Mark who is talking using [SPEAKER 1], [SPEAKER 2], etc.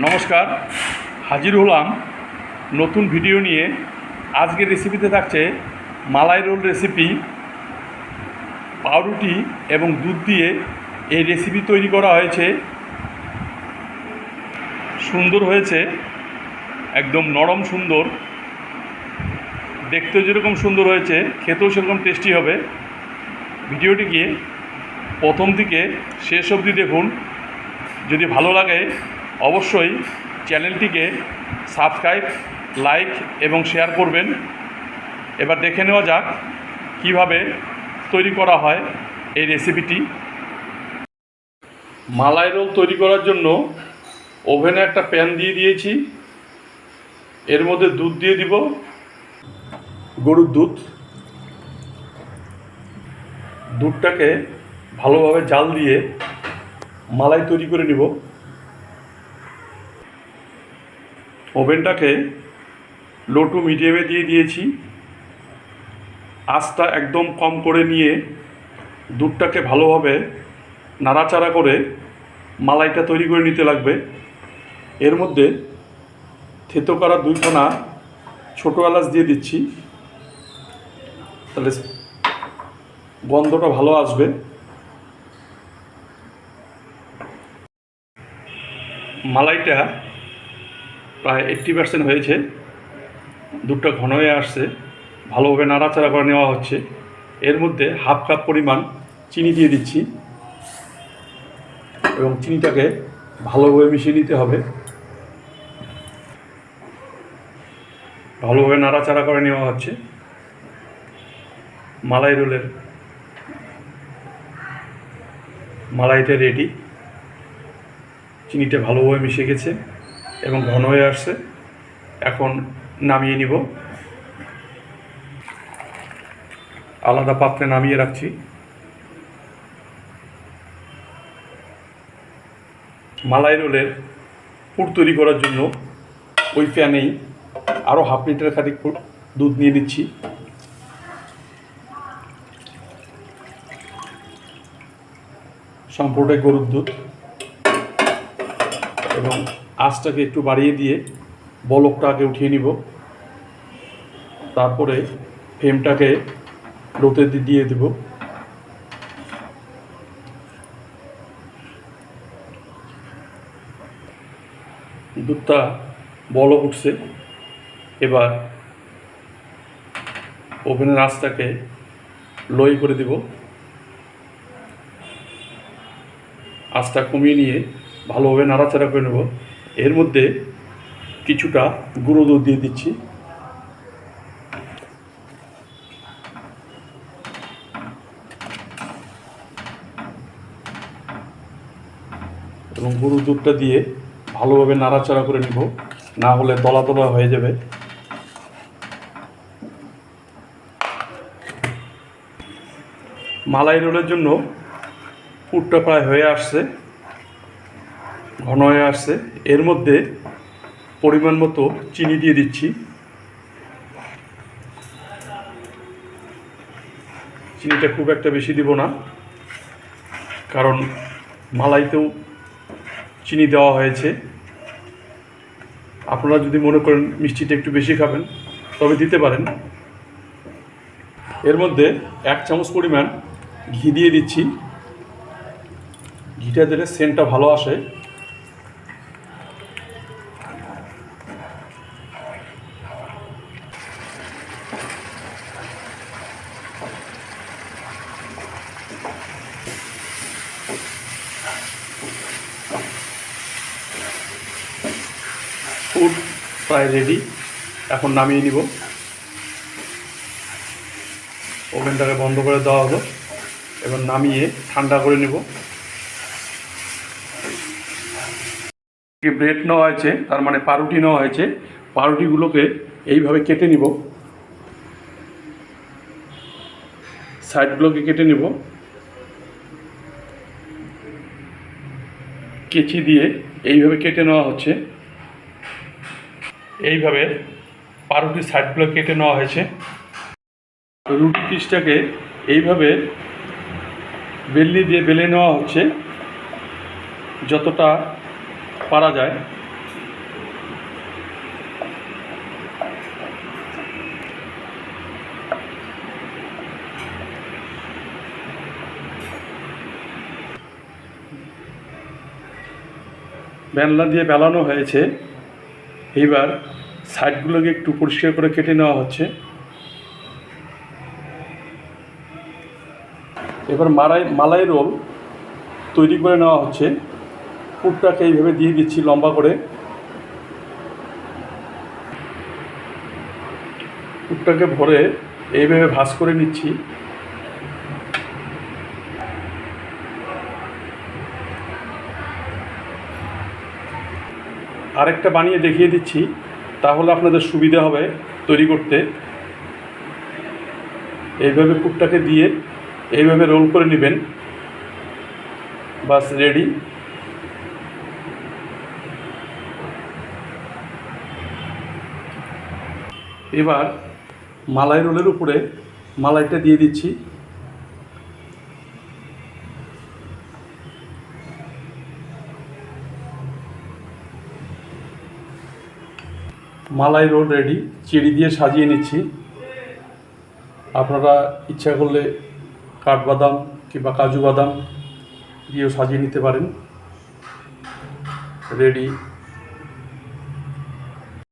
[SPEAKER 1] নমস্কার, হাজির হলাম নতুন ভিডিও নিয়ে। আজকের রেসিপিতে থাকছে মালাই রোল রেসিপি পাউরুটি এবং দুধ দিয়ে এই রেসিপি তৈরি করা হয়েছে। সুন্দর হয়েছে, একদম নরম সুন্দর। দেখতেও যেরকম সুন্দর হয়েছে, খেতেও সেরকম টেস্টি হবে। ভিডিওটিকে প্রথম থেকে শেষ অবধি দেখুন। যদি ভালো লাগে অবশ্যই চ্যানেলটিকে সাবস্ক্রাইব, লাইক এবং শেয়ার করবেন। এবার দেখে নেওয়া যাক কীভাবে তৈরি করা হয় এই রেসিপিটি। মালাই রোল তৈরি করার জন্য ওভেনে একটা প্যান দিয়ে দিয়েছি। এর মধ্যে দুধ দিয়ে দিব। গরুর দুধ। দুধটাকে ভালোভাবে জাল দিয়ে মালাই তৈরি করে নিব। ওভেনটাকে লো টু মিডিয়ামে দিয়ে দিয়েছি। আঁচটা একদম কম করে নিয়ে দুধটাকে ভালোভাবে নাড়াচাড়া করে মালাইটা তৈরি করে নিতে লাগবে। এর মধ্যে থেতো করা দুই কোনা ছোটো এলাচ দিয়ে দিচ্ছি। তাহলে গন্ধটা ভালো আসবে। মালাইটা প্রায় এইট্টি পার্সেন্ট হয়েছে। দুধটা ঘন হয়ে আসছে। ভালোভাবে নাড়াচাড়া করে নেওয়া হচ্ছে। এর মধ্যে হাফ কাপ পরিমাণ চিনি দিয়ে দিচ্ছি। এবং চিনিটাকে ভালোভাবে মিশিয়ে নিতে হবে। ভালোভাবে নাড়াচাড়া করে নেওয়া হচ্ছে। মালাই রোলের মালাইটা রেডি। চিনিটা ভালোভাবে মিশে গেছে। এবং ঘন হয়ে আসছে। এখন নামিয়ে নিব। আলাদা পাত্রে নামিয়ে রাখছি। মালাই রোলের পুর তৈরি করার জন্য ওই প্যানেই আরও হাফ লিটার খানিক দুধ নিয়ে নিচ্ছি। সম্পূর্ণ গরুর দুধ এবং আঁচটাকে একটু বাড়িয়ে দিয়ে বলকটা আগে উঠিয়ে নিব। তারপরে ফ্লেমটাকে লোতে দি- দিয়ে দেব। দুধটা বলক উঠছে। এবার ওভেনের আঁচটাকে লোই করে দিব। আঁচটা কমিয়ে নিয়ে ভালোভাবে নাড়াচাড়া করে নেব। এর মধ্যে কিছুটা গুঁড়ো দুধ দিয়ে দিচ্ছি। এবং গুঁড়ো দুধটা দিয়ে ভালোভাবে নাড়াচাড়া করে নিব, না হলে তলা তলা হয়ে যাবে। মালাই রোলের জন্য পুরটা প্রায় হয়ে আসছে। ঘন হয়ে আসছে। এর মধ্যে পরিমাণ মতো চিনি দিয়ে দিচ্ছি। চিনিটা খুব একটা বেশি দিব না, কারণ মালাইতেও চিনি দেওয়া হয়েছে। আপনারা যদি মনে করেন মিষ্টিটা একটু বেশি খাবেন, তবে দিতে পারেন। এর মধ্যে এক চামচ পরিমাণ ঘি দিয়ে দিচ্ছি। ঘিটা দিলে সেন্টটা ভালো আসে। ফুড প্রায় রেডি এখন নামিয়ে নিব। ওভেনটাকে বন্ধ করে দেওয়া হলো। এবার নামিয়ে ঠান্ডা করে নেব। ব্রেড নেওয়া হয়েছে, তার মানে পাউরুটি নেওয়া হয়েছে। পাউরুটিগুলোকে এইভাবে কেটে নিব। সাইডগুলোকে কেটে নিব। কেচি দিয়ে এইভাবে কেটে নেওয়া হচ্ছে। এইভাবে বারোটি সাইড ব্লক কেটে নেওয়া হয়েছে। রুটি পিসটাকে এইভাবে বেল্লি দিয়ে বেলে নেওয়া হচ্ছে, যতটা পারা যায়। বেলনা দিয়ে বেলানো হয়েছে। এইবার সাইডগুলোকে একটু পরিষ্কার করে কেটে নেওয়া হচ্ছে। এবার মালাই মালাই রোল তৈরি করে নেওয়া হচ্ছে। পুরটাকে এইভাবে দিয়ে দিচ্ছি লম্বা করে। পুরটাকে ভরে এইভাবে ভাঁজ করে নিচ্ছি। আরেকটা বানিয়ে দেখিয়ে দিচ্ছি, তাহলে আপনাদের সুবিধা হবে তৈরি করতে। এইভাবে পুরটাকে দিয়ে এইভাবে রোল করে নেবেন। বাস, রেডি। এবার মালাই রোলের উপরে মালাইটা দিয়ে দিচ্ছি। মালাই রোল রেডি চেরি দিয়ে সাজিয়ে নিচ্ছি। আপনারা ইচ্ছা করলে কাঠবাদাম কিংবা কাজু বাদাম দিয়েও সাজিয়ে নিতে পারেন। রেডি।